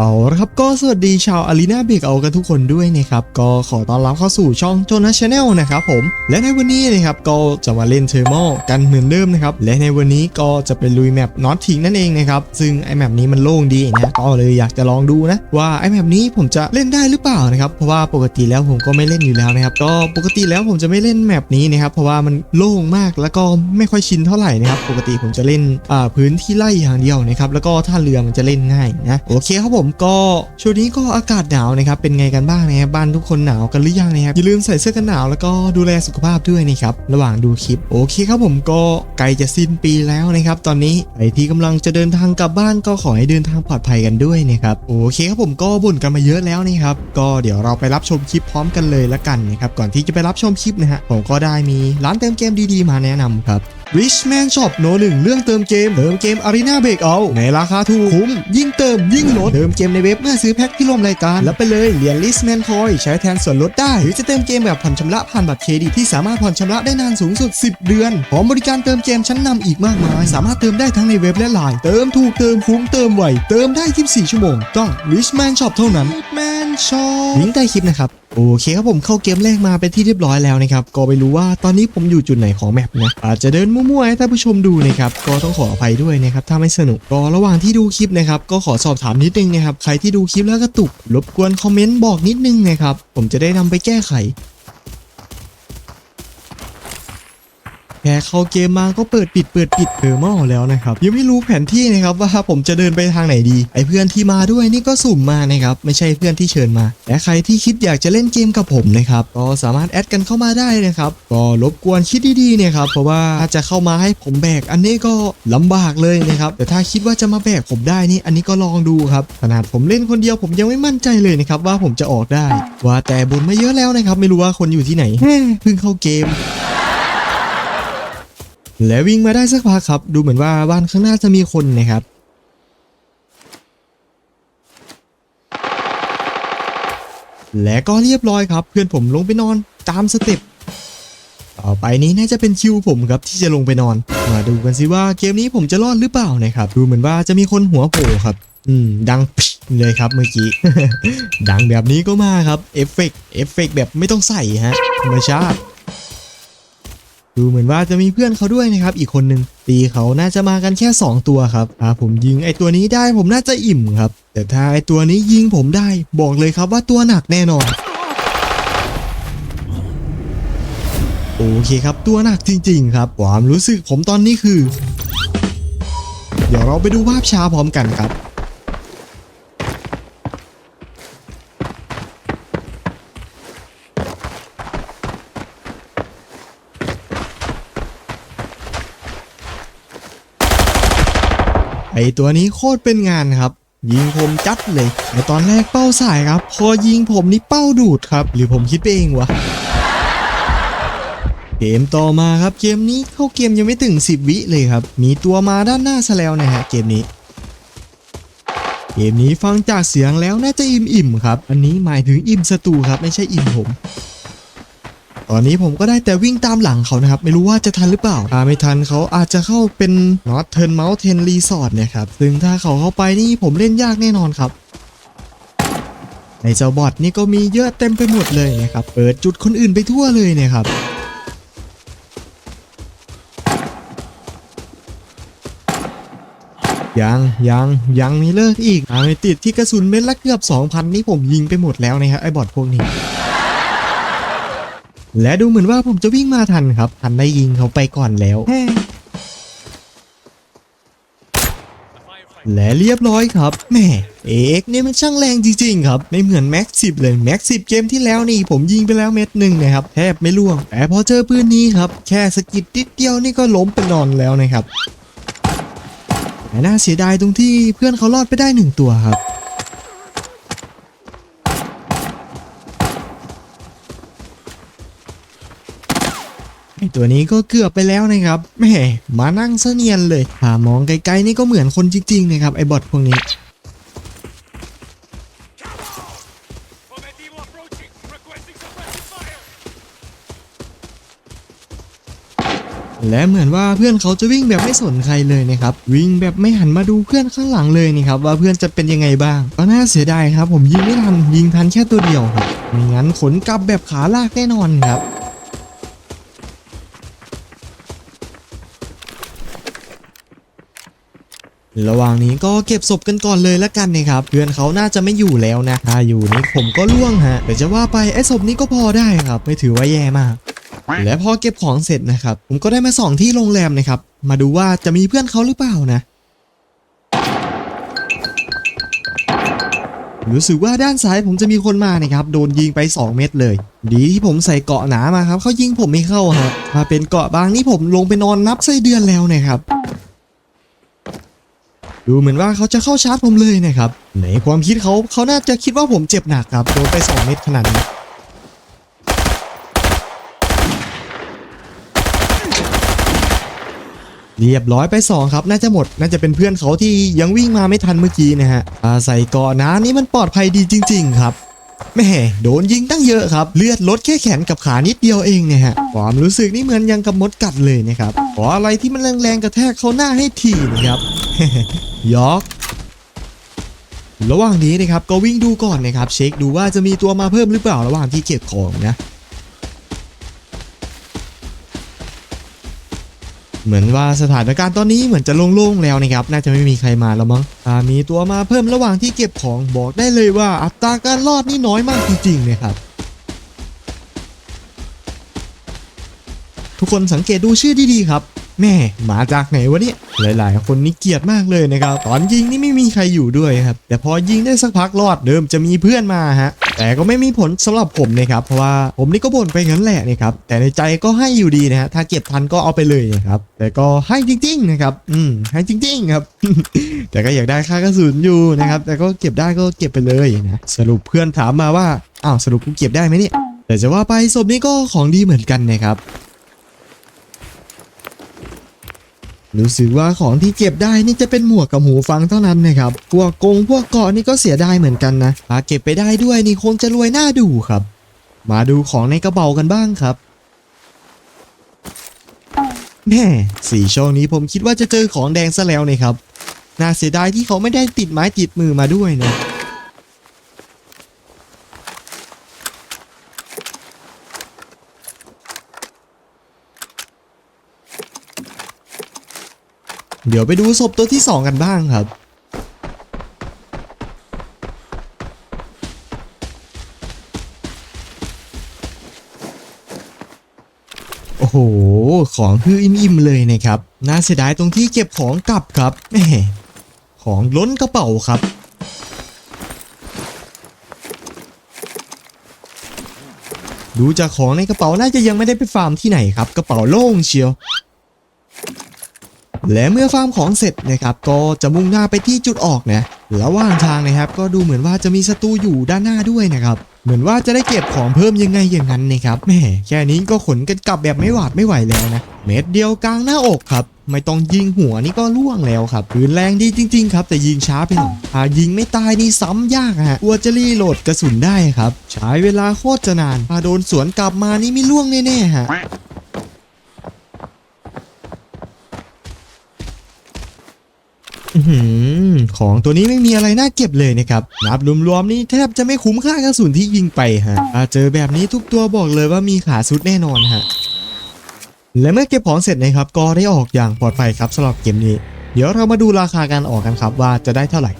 เอาละครับก็สวัสดีชาวอารีนาเบรกเอากันทุกคนด้วยนะครับก็ขอต้อนรับเข้าสู่ช่องโจนาชาแนลนะครับผมและในวันนี้นะครับก็จะมาเล่นเทอร์มอลกันเหมือนเดิมนะครับและในวันนี้ก็จะเป็นลุยแมปน็อตทิงนั่นเองนะครับซึ่งไอแมปนี้มันโล่งดีนะก็เลยอยากจะลองดูนะว่าไอแมปนี้ผมจะเล่นได้หรือเปล่านะครับเพราะว่าปกติแล้วผมก็ไม่เล่นอยู่แล้วนะครับก็ปกติแล้วผมจะไม่เล่นแมปนี้นะครับเพราะว่ามันโล่งมากแล้วก็ไม่ค่อยชินเท่าไหร่นะครับปกติผมจะเล่นอ่าพื้นที่ไล่อย่างเดียวนะครับแล้วก็ท่าเรือมันจะเล่นง่ายนะโอเคครับผมก็ช่วงนี้ก็อากาศหนาวนะครับเป็นไงกันบ้างนะครับบ้านทุกคนหนาวกันหรือยังนะครับอย่าลืมใส่เสื้อกันหนาวแล้วก็ดูแลสุขภาพด้วยนะครับระหว่างดูคลิปโอเคครับผมก็ใกล้จะสิ้นปีแล้วนะครับตอนนี้ใครที่กำลังจะเดินทางกลับบ้านก็ขอให้เดินทางปลอดภัยกันด้วยนะครับโอเคครับผมก็บ่นกันมาเยอะแล้วนะครับก็เดี๋ยวเราไปรับชมคลิปพร้อมกันเลยละกันนะครับก่อนที่จะไปรับชมคลิปนะฮะผมก็ได้มีร้านเติมเกมดีๆ มาแนะนำครับ Richman Shop โนหนึ่งเรื่องเติมเกม เติมเกม Arena Break เอาในราคาถูกคุ้ม ยิ่งเติมยิ่งลด เติมเกมในเว็บเมื่อซื้อแพ็คที่ร่วมรายการ แล้วไปเลยเหรียญ Richman Coin ใช้แทนส่วนลดได้ หรือจะเติมเกมแบบผ่อนชำระผ่านบัตรเครดิตที่สามารถผ่อนชำระได้นานสูงสุด 10 เดือนพร้อมบริการเติมเกมชั้นนำอีกมากมาย สามารถเติมได้ทั้งในเว็บและไลน์เติมถูกเติมคุ้มเติมไวเติมได้ 24 ชั่วโมง ต้อง Richman Shop เท่านั้น Richman Shop ลิงก์ใต้คลิปนะครับ โอเคครับผมเข้าเกมแรกมาเป็นที่เรียบร้อยแล้วนะครับก็ไม่รู้ว่าตอนนี้ผมอยู่จุดไหนของแมปนะอาจจะเดินมั่วๆให้ท่านผู้ชมดูนะครับก็ต้องขออภัยด้วยนะครับถ้าไม่สนุกก็ระหว่างที่ดูคลิปนะครับก็ขอสอบถามนิดนึงนะครับใครที่ดูคลิปแล้วกระตุกรบกวนคอมเมนต์บอกนิดนึงนะครับผมจะได้นำไปแก้ไข แค่เข้าเกมมาก็เปิดปิดเปิดปิดเทอร์มอลแล้วนะครับยังไม่รู้แผนที่นะครับว่าผมจะเดินไปทางไหนดี ไอเพื่อนที่มาด้วยนี่ก็สุ่มมานะครับไม่ใช่เพื่อนที่เชิญมาและใครที่คิดอยากจะเล่นเกมกับผมนะครับก็สามารถแอดกันเข้ามาได้นะครับก็รบกวนคิดดีๆนะครับเพราะว่าถ้าจะเข้ามาให้ผมแบกอันนี้ก็ลำบากเลยนะครับแต่ถ้าคิดว่าจะมาแบกผมได้นี่อันนี้ก็ลองดูครับขนาดผมเล่นคนเดียวผมยังไม่มั่นใจเลยนะครับว่าผมจะออกได้ ว่าแต่บนมาเยอะแล้วนะครับ ไม่รู้ว่าคนอยู่ที่ไหนเพิ่งเข้าเกม และวิ่งมาได้สักพักครับ ดูเหมือนว่าบ้านข้างหน้าจะมีคนนะครับ และก็เรียบร้อยครับ เพื่อนผมลงไปนอนตามสเต็ปต่อไปนี้น่าจะเป็นคิวผมครับที่จะลงไปนอน มาดูกันสิว่าเกมนี้ผมจะรอดหรือเปล่านะครับ ดูเหมือนว่าจะมีคนหัวโผล่ครับ อืม ดังเลยครับเมื่อกี้ ดังแบบนี้ก็มาครับ เอฟเฟกต์เอฟเฟกต์แบบไม่ต้องใส่ฮะธรรมชาติ ดูเหมือนว่าจะมีเพื่อนเขาด้วยนะครับ อีกคนนึงตีเขาน่าจะมากันแค่ 2 ตัวครับถ้าผมยิงไอตัวนี้ได้ผมน่าจะอิ่มครับ แต่ถ้าไอตัวนี้ยิงผมได้ บอกเลยครับว่าตัวหนักแน่นอน โอเคครับ ตัวหนักจริง ๆ ครับความรู้สึกผมตอนนี้คือ เดี๋ยวเราไปดูภาพช้าพร้อมกันครับ ไอตัวนี้โคตรเป็นงานครับ ยิงผมจัดเลยไอตอนแรกเป้าสายครับ พอยิงผมนี่เป้าดูดครับ หรือผมคิดไปเองวะเกมต่อมาครับเกมนี้เข้าเกมยังไม่ถึง 10 วิเลยครับ มีตัวมาด้านหน้าซะแล้วนะฮะเกมนี้ เกมนี้ฟังจากเสียงแล้วน่าจะอิ่มๆครับ อันนี้หมายถึงอิ่มศัตรูครับไม่ใช่อิ่มผม ตอนนี้ผมก็ได้แต่วิ่งตามหลังเขานะครับ ไม่รู้ว่าจะทันหรือเปล่าถ้าไม่ทันเขาอาจจะเข้าเป็น Northern Mountain Resort นะครับ ซึ่งถ้าเขาเข้าไปนี่ผมเล่นยากแน่นอนครับในเจ้าบอทนี่ก็มีเยอะเต็มไปหมดเลยนะครับ เปิดจุดคนอื่นไปทั่วเลยเนะครับยังยังยังไม่เลิกอีกอาไม่ติดที่กระสุนเม็ดละเกือบ 2,000 นี่ผมยิงไปหมดแล้วนะครับไอ้บอทพวกนี้ และดูเหมือนว่าผมจะวิ่งมาทันครับ ทันได้ยิงเขาไปก่อนแล้ว และเรียบร้อยครับแหม่เอกเนี่ยมันช่างแรงจริงๆครับ ไม่เหมือนแม็กสิบเลยแม็กสิบเกมที่แล้วนี่ผมยิงไปแล้วเม็ดหนึ่งนะครับ แทบไม่ล่วง แต่พอเจอปืนนี้ครับ แค่สะกิดนิดเดียวนี่ก็ล้มไปนอนแล้วนะครับแต่น่าเสียดายตรงที่เพื่อนเขารอดไปได้หนึ่งตัวครับ ไอตัวนี้ก็เกือบไปแล้วนะครับแม่มานั่งเสเนียนเลยถ้ามองไกลๆนี่ก็เหมือนคนจริงๆนะครับไอบอทพวกนี้และเหมือนว่าเพื่อนเขาจะวิ่งแบบไม่สนใครเลยนะครับ วิ่งแบบไม่หันมาดูเพื่อนข้างหลังเลยนะครับ ว่าเพื่อนจะเป็นยังไงบ้างก็น่าเสียดายครับ ผมยิงไม่ทันยิงทันแค่ตัวเดียวครับไม่งั้นขนกลับแบบขาลากแน่นอนครับ ระหว่างนี้ก็เก็บศพกันก่อนเลยละกันนะครับเพื่อนเขาน่าจะไม่อยู่แล้วนะถ้าอยู่นี่ผมก็ล่วงฮะแต่จะว่าไปไอ้ศพนี้ก็พอได้ครับ ไม่ถือว่าแย่มาก และพอเก็บของเสร็จนะครับ ผมก็ได้มาส่องที่โรงแรมนะครับ มาดูว่าจะมีเพื่อนเขาหรือเปล่านะรู้สึกว่าด้านซ้ายผมจะมีคนมานะครับ โดนยิงไป 2 เม็ดเลย ดีที่ผมใส่เกราะหนามาครับเขายิงผมไม่เข้าครับถ้าเป็นเกาะบางนี่ผมลงไปนอนนับไส้เดือนแล้วนะครับ ดูเหมือนว่าเขาจะเข้าชาร์จผมเลยนะครับ ในความคิดเขาเขาน่าจะคิดว่าผมเจ็บหนักครับโดนไป 2 เม็ดขนาดนี้เรียบร้อยไป 2 ครับ น่าจะหมด น่าจะเป็นเพื่อนเขาที่ยังวิ่งมาไม่ทันเมื่อกี้นะฮะอาใส่เกาะนะนี่มันปลอดภัยดีจริง ๆ ครับแม่โดนยิงตั้งเยอะครับ เลือดลดแค่แขนกับขานิดเดียวเองเนี่ยฮะความรู้สึกนี่เหมือนยังกับมดกัดเลยนะครับขออะไรที่มันแรงๆกระแทกเขาหน้าให้ทีนะครับ ยอกระหว่างนี้นะครับก็วิ่งดูก่อนนะครับเช็คดูว่าจะมีตัวมาเพิ่มหรือเปล่าระหว่างที่เก็บของนะ เหมือนว่าสถานการณ์ตอนนี้เหมือนจะโล่งๆแล้วนะครับ น่าจะไม่มีใครมาแล้วมั้งถ้ามีตัวมาเพิ่มระหว่างที่เก็บของบอกได้เลยว่าอัตราการรอดนี่น้อยมากจริงๆนะครับทุกคนสังเกตดูชื่อดีๆครับ แม่มาจากไหนวะเนี่ยหลาย ๆ คนนี่เกลียดมากเลยนะครับตอนยิงนี่ไม่มีใครอยู่ด้วยครับแต่พอยิงได้สักพักรอดเดิมจะมีเพื่อนมาฮะแต่ก็ไม่มีผลสำหรับผมนะครับเพราะว่าผมนี่ก็บ่นไปงั้นแหละนะครับแต่ในใจก็ให้อยู่ดีนะฮะถ้าเก็บทันก็เอาไปเลยนะครับแต่ก็ให้จริง ๆ นะครับ อืมให้จริง ๆ ครับ แต่ก็อยากได้ค่ากระสุนอยู่นะครับ แต่ก็เก็บได้ก็เก็บไปเลยนะสรุปเพื่อนถามมาว่าอ้าวสรุปกูเก็บได้ไหมเนี่ยแต่จะว่าไปศพนี้ก็ของดีเหมือนกันนะครับ รู้สึกว่าของที่เก็บได้นี่จะเป็นหมวกกับหูฟังเท่านั้นนะครับ พวกกงพวกเกาะนี่ก็เสียดายเหมือนกันนะถ้าเก็บไปได้ด้วยนี่คงจะรวยหน้าดูครับ มาดูของในกระเป๋ากันบ้างครับแม่สี่ช่วงนี้ผมคิดว่าจะเจอของแดงซะแล้วนะครับ น่าเสียดายที่เขาไม่ได้ติดไม้ติดมือมาด้วยนะ เดี๋ยวไปดูศพตัวที่ 2 กันบ้างครับ โอ้โห ของคืออิ่มๆเลยนะครับ น่าเสียดายตรงที่เก็บของกลับครับแหมของล้นกระเป๋าครับดูจากของในกระเป๋าน่าจะยังไม่ได้ไปฟาร์มที่ไหนครับ กระเป๋าโล่งเชียว และเมื่อฟาร์มของเสร็จนะครับก็จะมุ่งหน้าไปที่จุดออกนะระหว่างทางนะครับ ก็ดูเหมือนว่าจะมีศัตรูอยู่ด้านหน้าด้วยนะครับเหมือนว่าจะได้เก็บของเพิ่มยังไงอย่างนั้นนะครับแม่แค่นี้ก็ขนกันกลับแบบไม่หวาดไม่ไหวแล้วนะเม็ดเดียวกลางหน้าอกครับ ไม่ต้องยิงหัวนี่ก็ล่วงแล้วครับปืนแรงดีจริง ๆ ครับ แต่ยิงช้าไปหน่อยถ้ายิงไม่ตายนี่ซ้ำยากฮะกลัวจะรีโหลดกระสุนได้ครับ ใช้เวลาโคตรจะนานถ้าโดนสวนกลับมานี่ไม่ล่วงแน่ๆฮะ อื้อหือ ของตัวนี้ไม่มีอะไรน่าเก็บเลยนะครับ นับรวมๆนี่แทบจะไม่คุ้มค่ากระสุนที่ยิงไปฮะถ้าเจอแบบนี้ทุกตัวบอกเลยว่ามีขาสุดแน่นอนฮะ และเมื่อเก็บของเสร็จนะครับ ก็ได้ออกอย่างปลอดภัยครับสำหรับเกมนี้ เดี๋ยวเรามาดูราคาการออกกันครับว่าจะได้เท่าไหร่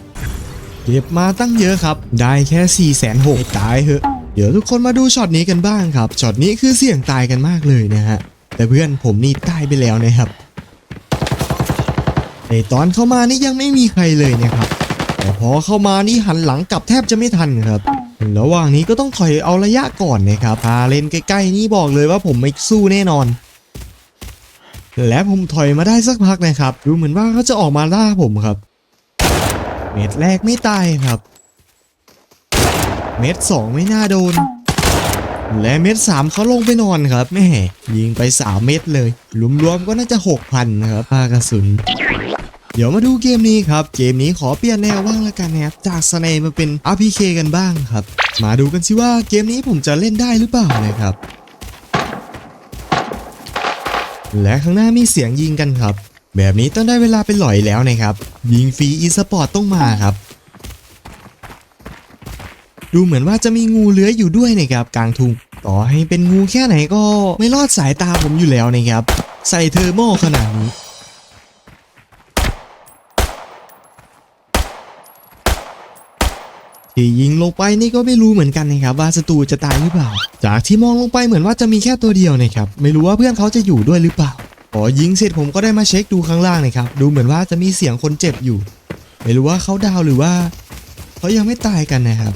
เก็บมาตั้งเยอะครับ ได้แค่4ี่แสนหกตายเหอะ เดี๋ยวทุกคนมาดูช็อตนี้กันบ้างครับ ช็อตนี้คือเสี่ยงตายกันมากเลยนะฮะ แต่เพื่อนผมนี่ตายไปแล้วนะครับ ในตอนเข้ามานี่ยังไม่มีใครเลยนะครับแต่พอเข้ามานี่หันหลังกลับแทบจะไม่ทันครับ ระหว่างนี้ก็ต้องถอยเอาระยะก่อนนะครับพาเลนใกล้ๆนี่บอกเลยว่าผมไม่สู้แน่นอน และผมถอยมาได้สักพักนะครับ ดูเหมือนว่าเขาจะออกมาล่าผมครับ เม็ดแรกไม่ตายครับ เม็ดสองไม่น่าโดนและเม็ดสามเขาลงไปนอนครับแม่ยิงไป3เม็ดเลยรวมๆก็น่าจะ6,000นะครับค่ากระสุน เดี๋ยวมาดูเกมนี้ครับ เกมนี้ขอเปลี่ยนแนวบ้างละกันนะครับ จากสเนมาเป็น RPK กันบ้างครับ มาดูกันสิว่าเกมนี้ผมจะเล่นได้หรือเปล่านะครับ และข้างหน้ามีเสียงยิงกันครับ แบบนี้ต้องได้เวลาไปหลอยแล้วนะครับ ยิงฟรีอีสปอร์ตต้องมาครับ ดูเหมือนว่าจะมีงูเลื้อยอยู่ด้วยนะครับกลางทุ่งต่อให้เป็นงูแค่ไหนก็ไม่รอดสายตาผมอยู่แล้วนะครับ ใส่เทอร์โมขนาดนี้ ที่ยิงลงไปนี่ก็ไม่รู้เหมือนกันนะครับว่าศัตรูจะตายหรือเปล่า จากที่มองลงไปเหมือนว่าจะมีแค่ตัวเดียวนะครับไม่รู้ว่าเพื่อนเขาจะอยู่ด้วยหรือเปล่าพอยิงเสร็จผมก็ได้มาเช็คดูข้างล่างนะครับดูเหมือนว่าจะมีเสียงคนเจ็บอยู่ ไม่รู้ว่าเขาดาวหรือว่าเขายังไม่ตายกันนะครับ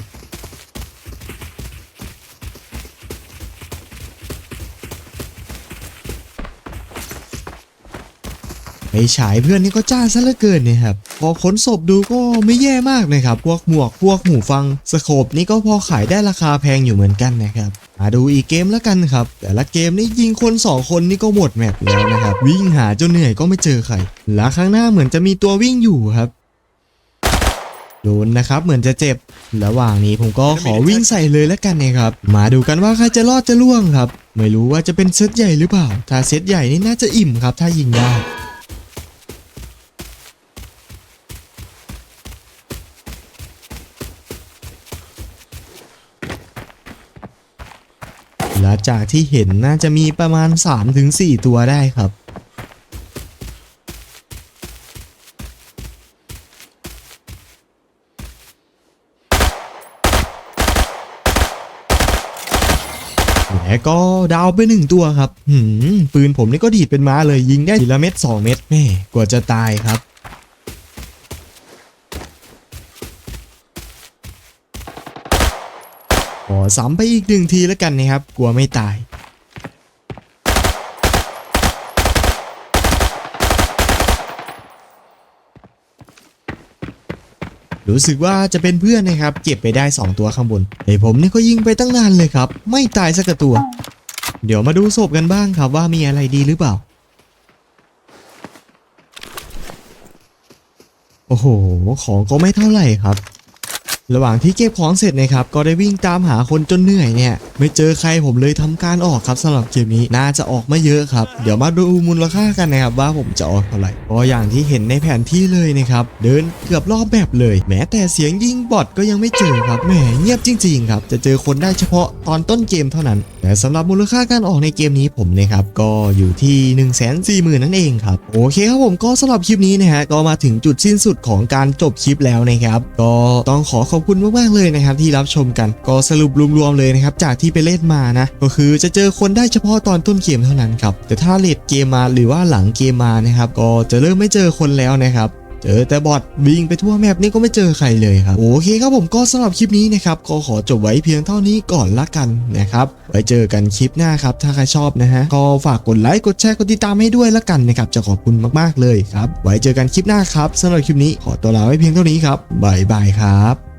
ไปฉายเพื่อนนี่ก็จ้าซะเหลือเกินเนี่ยครับพอค้นศพดูก็ไม่แย่มากนะครับ พวกหมวกพวกหูฟังสโคปนี่ก็พอขายได้ราคาแพงอยู่เหมือนกันนะครับมาดูอีกเกมแล้วกันครับ แต่ละเกมนี่ยิงคน 2 คนนี่ก็หมดแมปแล้วนะครับ วิ่งหาจนเหนื่อยก็ไม่เจอใครและข้างหน้าเหมือนจะมีตัววิ่งอยู่ครับโดนนะครับเหมือนจะเจ็บ ระหว่างนี้ผมก็ขอวิ่งใส่เลยแล้วกันนะครับ มาดูกันว่าใครจะรอดจะล่วงครับ ไม่รู้ว่าจะเป็นเซตใหญ่หรือเปล่า ถ้าเซตใหญ่นี่น่าจะอิ่มครับ ถ้ายิงได้ และจากที่เห็นน่าจะมีประมาณ 3-4 ตัวได้ครับและก็ดาวไปหนึ่งตัวครับ หืมปืนผมนี่ก็ดีดเป็นม้าเลยยิงได้ทีละเม็ด2เม็ดแม่กว่าจะตายครับ ซ้ำไปอีกหนึ่งทีแล้วกันนะครับ กลัวไม่ตายรู้สึกว่าจะเป็นเพื่อนนะครับ เก็บไปได้ 2 ตัวข้างบนไอผมนี่ก็ยิงไปตั้งนานเลยครับ ไม่ตายสักตัว เดี๋ยวมาดูศพกันบ้างครับว่ามีอะไรดีหรือเปล่า โอ้โห ของก็ไม่เท่าไหร่ครับ ระหว่างที่เก็บของเสร็จนะครับก็ได้วิ่งตามหาคนจนเหนื่อยเนี่ยไม่เจอใครผมเลยทำการออกครับสำหรับเกมนี้น่าจะออกไม่เยอะครับ เดี๋ยวมาดูมูลค่ากันนะครับว่าผมจะออกเท่าไหร่ก็อย่างที่เห็นในแผนที่เลยนะครับเดินเกือบรอบแบบเลย แม้แต่เสียงยิงบอทก็ยังไม่เจอครับแหมเงียบจริง ๆ ครับ จะเจอคนได้เฉพาะตอนต้นเกมเท่านั้นแต่สำหรับมูลค่าการออกในเกมนี้ผมนะครับก็อยู่ที่ 1 4 0 0 0 0 นั่นเองครับ โอเคครับผมก็สำหรับคลิปนี้นะฮะก็มาถึงจุดสิ้นสุดของการจบคลิปแล้วนะครับ ก็ต้องขอขอบคุณมากๆเลยนะครับที่รับชมกันก็สรุปรวมๆเลยนะครับจากที่ไปเล่นมานะ ก็คือจะเจอคนได้เฉพาะตอนต้นเกมเท่านั้นครับแต่ถ้าเลดเกมมาหรือว่าหลังเกมมานะครับก็จะเริ่มไม่เจอคนแล้วนะครับ เจอแต่บอทวิ่งไปทั่วแมปนี่ก็ไม่เจอใครเลยครับ โอเคครับผมก็สำหรับคลิปนี้นะครับก็ขอจบไว้เพียงเท่านี้ก่อนละกันนะครับ ไว้เจอกันคลิปหน้าครับ ถ้าใครชอบนะฮะก็ฝากกดไลค์กดแชร์กดติดตามให้ด้วยละกันนะครับจะขอบคุณมากๆเลยครับ ไว้เจอกันคลิปหน้าครับสำหรับคลิปนี้ขอตัวลาไว้เพียงเท่านี้ครับบายบายครับ